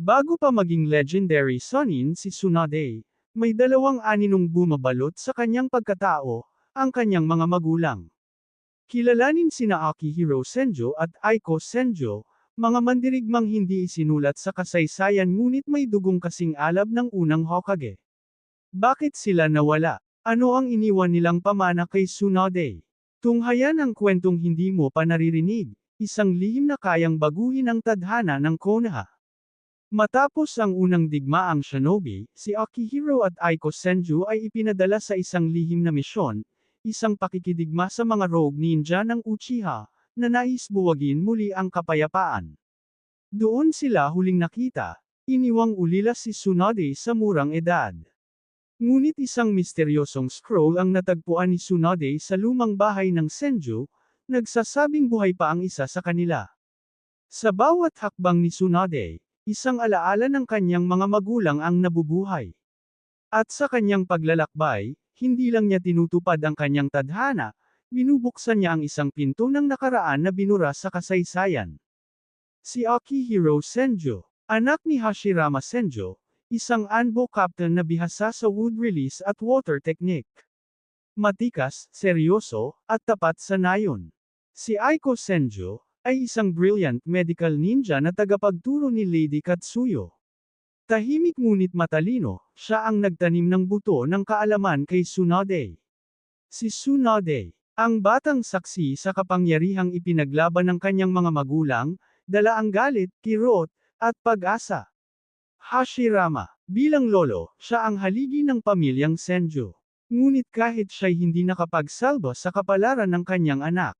Bago pa maging legendary Sonin si Tsunade, may dalawang aninong bumabalot sa kanyang pagkatao, ang kanyang mga magulang. Kilalanin sina Akihiro Senjo at Aiko Senjo, mga mandirigmang hindi isinulat sa kasaysayan ngunit may dugong kasing alab ng unang Hokage. Bakit sila nawala? Ano ang iniwan nilang pamana kay Tsunade? Tunghayan ang kwentong hindi mo pa naririnig, isang lihim na kayang baguhin ang tadhana ng Konoha. Matapos ang unang digmaang shinobi, si Akihiro at Aiko Senju ay ipinadala sa isang lihim na misyon, isang pakikidigma sa mga rogue ninja ng Uchiha, na nais buwagin muli ang kapayapaan. Doon sila huling nakita, iniwang ulila si Tsunade sa murang edad. Ngunit isang misteryosong scroll ang natagpuan ni Tsunade sa lumang bahay ng Senju, nagsasabing buhay pa ang isa sa kanila. Sa bawat hakbang ni Tsunade, isang alaala ng kanyang mga magulang ang nabubuhay. At sa kanyang paglalakbay, hindi lang niya tinutupad ang kanyang tadhana, binubuksan niya ang isang pinto ng nakaraan na binura sa kasaysayan. Si Akihiro Senjo, anak ni Hashirama Senjo, isang Anbo captain na bihasa sa wood release at water technique. Matikas, seryoso, at tapat sa nayon. Si Aiko Senjo, ay isang brilliant medical ninja na tagapagturo ni Lady Katsuyo. Tahimik ngunit matalino, siya ang nagtanim ng buto ng kaalaman kay Tsunade. Si Tsunade, ang batang saksi sa kapangyarihang ipinaglaban ng kanyang mga magulang, dala ang galit, kirot, at pag-asa. Hashirama, bilang lolo, siya ang haligi ng pamilyang Senju. Ngunit kahit siya'y hindi nakapagsalba sa kapalaran ng kanyang anak,